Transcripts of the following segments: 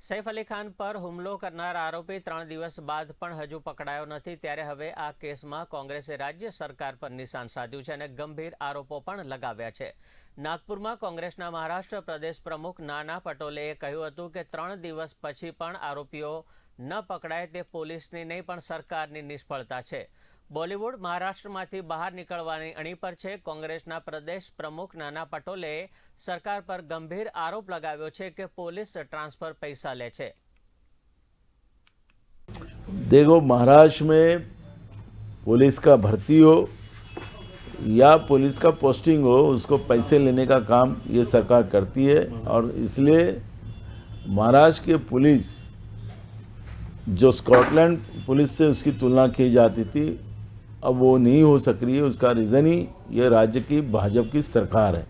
સૈફ અલી ખાન પર હુમલો કરનાર આરોપી ત્રણ દિવસ બાદ પણ હજુ પકડાયો નથી. ત્યારે હવે આ કેસમાં કોંગ્રેસે રાજ્ય સરકાર પર નિશાન સાધ્યું છે અને ગંભીર આરોપો પણ લગાવ્યા છે. નાગપુરમાં કોંગ્રેસના મહારાષ્ટ્ર પ્રદેશ પ્રમુખ નાના પટોલેએ કહ્યું હતું કે ત્રણ દિવસ પછી પણ આરોપીઓ ન પકડાય તે પોલીસની નહીં પણ સરકારની નિષ્ફળતા છે. બોલિવૂડ મહારાષ્ટ્રમાંથી બહાર નીકળવાની અણી પર છે કોંગ્રેસના પ્રદેશ પ્રમુખ નાના પટોલેએ સરકાર પર ગંભીર આરોપ લગાવ્યો છે કે પોલીસ ટ્રાન્સફર પૈસા લે છે देखो महाराष्ट्र में पुलिस का भर्ती हो या पुलिस का पोस्टिंग हो उसको पैसे लेने का काम ये सरकार करती है और इसलिए महाराष्ट्र की पुलिस जो स्कॉटलैंड पुलिस से उसकी तुलना की जाती थी अब वो नहीं हो सक रही है, उसका रीज़न ही ये राज्य की, भाजपा की सरकार है।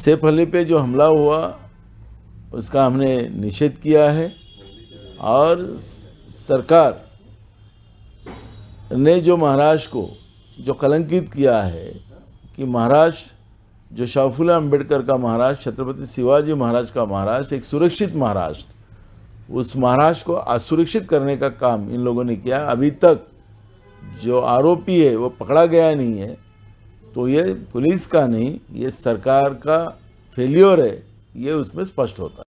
सैफ अली पे जो हमला हुआ, उसका हमने निषेध किया है और सरकार ने जो महाराष्ट्र को, जो कलंकित किया है कि महाराष्ट्र, जो शाहफुला अंबेडकर का महाराष्ट्र, छत्रपति शिवाजी महाराज का महाराष्ट्र, एक सुरक्षित महाराष्ट्र, उस महाराष्ट्र को असुरक्षित करने का काम इन लोगों ने किया अभी तक जो आरोपी है, वो पकड़ा गया नहीं है तो ये पुलिस का नहीं, ये सरकार का फेल्योर है, ये उसमें स्पष्ट होता है।